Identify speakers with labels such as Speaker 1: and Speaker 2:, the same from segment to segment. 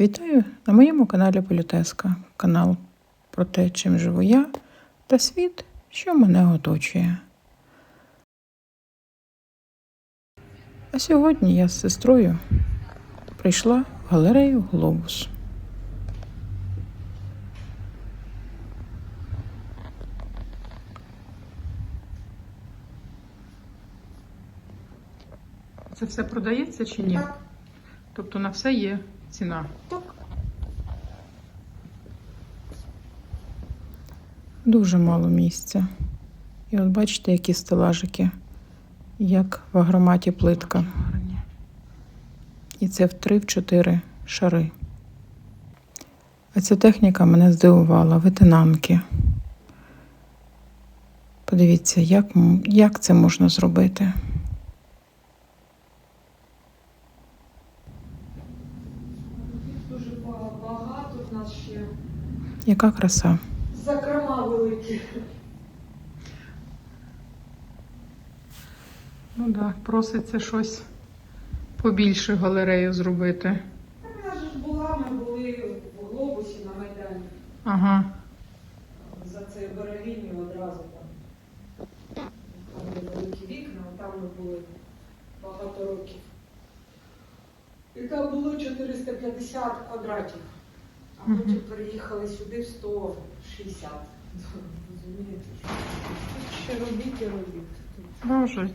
Speaker 1: Вітаю на моєму каналі Політеска, канал про те, чим живу я та світ, що мене оточує. А сьогодні я з сестрою прийшла в галерею Глобус. Це все продається чи ні? Тобто на все є ціна.
Speaker 2: Так.
Speaker 1: Дуже мало місця. І от бачите, які стелажики, як в агроматі плитка. І це в 3-4 шари. А ця техніка мене здивувала, ветенанки. Подивіться, як, як це можна зробити.
Speaker 2: Їх дуже ба- багато в нас ще.
Speaker 1: Яка краса.
Speaker 2: Закрома великі.
Speaker 1: Ну так, проситься щось побільше галерею зробити.
Speaker 2: Нас же ж була, ми були в глобусі на Майдані.
Speaker 1: Ага.
Speaker 2: За цією берегиню одразу там. Там є великі вікна, там ми були багато років. І там було 450 квадратів. А потім переїхали сюди в 160. Розумієте? Тут ще робіть і робіть. Тут
Speaker 1: Боже,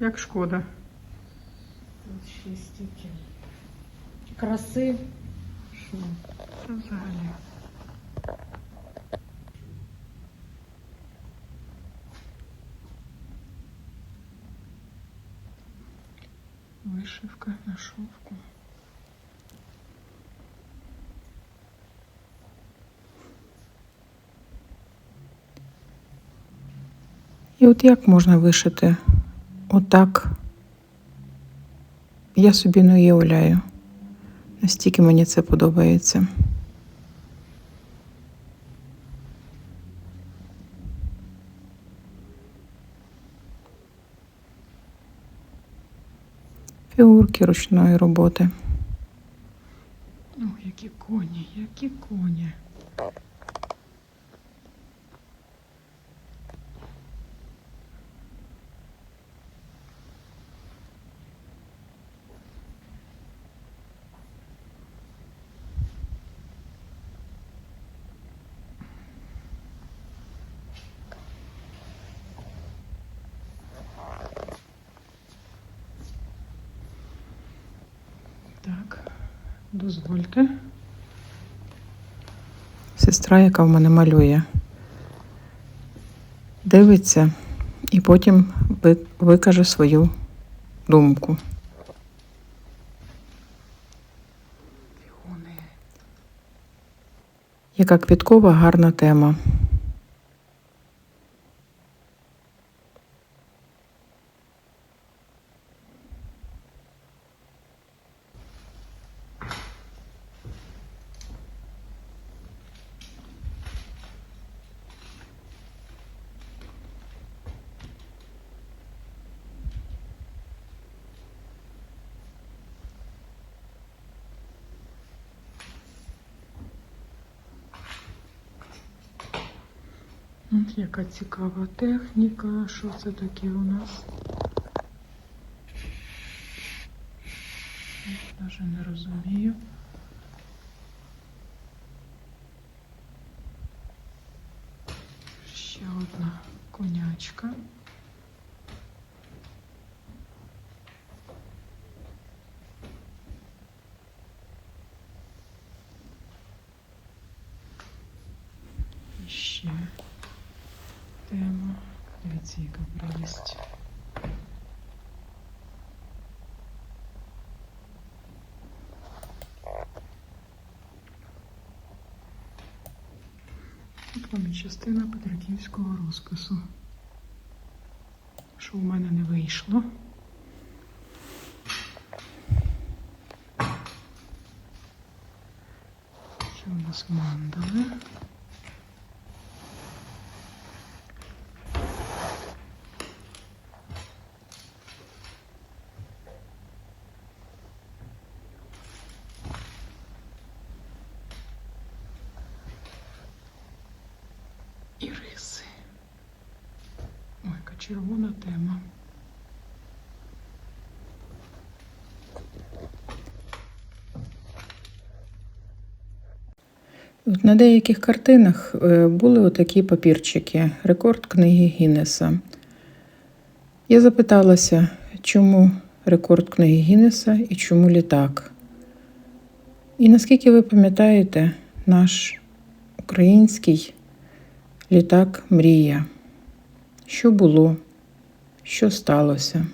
Speaker 1: як шкода.
Speaker 2: Тут ще стільки краси. Що?
Speaker 1: Це взагалі. Вишивка на шовку. І от як можна вишити отак? Я собі не уявляю. Настільки мені це подобається. Фігурки ручної роботи. Ох, які коні, які коні. Так, дозвольте. Сестра, яка в мене малює, дивиться і потім ви- викаже свою думку. Яка квіткова гарна тема. От яка цікава техніка. Що це таке у нас? Навіть не розумію. Ще одна конячка. І ще тема. Дивіться, яка прелість. Тут вам і частина петриківського розпису. Що в мене не вийшло. Ще у нас мандали. Червона тема. На деяких картинах е, були отакі папірчики, рекорд книги Гіннеса. Я запиталася, чому рекорд книги Гіннеса і чому літак. І наскільки ви пам'ятаєте, наш український літак Мрія. Що було, що сталося?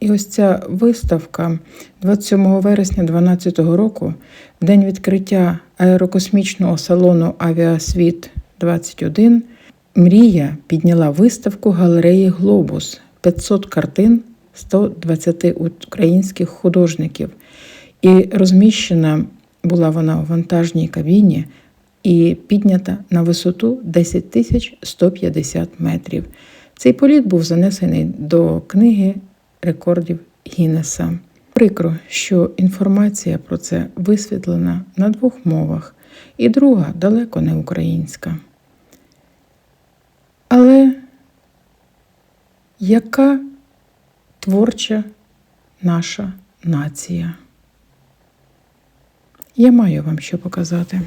Speaker 1: І ось ця виставка 27 вересня 2012 року, в день відкриття аерокосмічного салону Авіасвіт 21, Мрія підняла виставку галереї Глобус 500 картин 120 українських художників. І розміщена була вона у вантажній кабіні і піднята на висоту 10 150 метрів. Цей політ був занесений до книги рекордів Гіннеса. Прикро, що інформація про це висвітлена на двох мовах, і друга далеко не українська. Але яка творча наша нація? Я маю вам що показати.